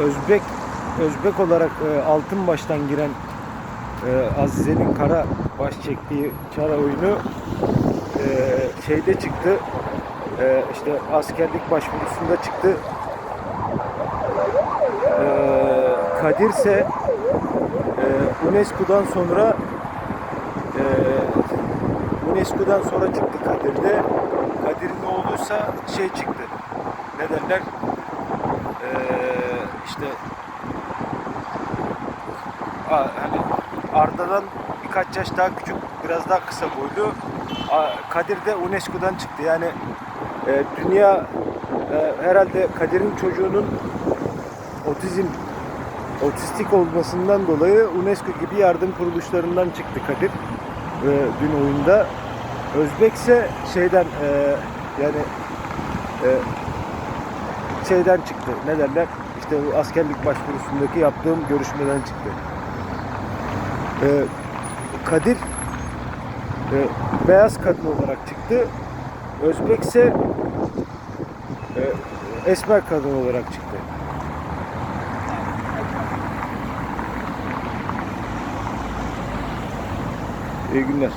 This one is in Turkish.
Özbek Özbek olarak e, altın baştan giren e, Azize'nin kara baş çektiği çara oyunu e, şeyde çıktı. E, işte askerlik başvurusunda çıktı. E, Kadir ise e, UNESCO'dan sonra e, UNESCO'dan sonra çıktı Kadir'de. Kadir'in oğluysa şey çıktı. Ne derler? E, işte hani Arda'dan birkaç yaş daha küçük, biraz daha kısa boylu. Kadir de UNESCO'dan çıktı. Yani e, dünya e, herhalde Kadir'in çocuğunun otizm otistik olmasından dolayı UNESCO gibi yardım kuruluşlarından çıktı Kadir e, dün oyunda. Özbekse şeyden e, yani e, şeyden çıktı. Ne derler? İşte askerlik başvurusundaki yaptığım görüşmeden çıktı. E, Kadir e, beyaz kadın olarak çıktı. Özbekse e, esmer kadın olarak çıktı. İyi günler.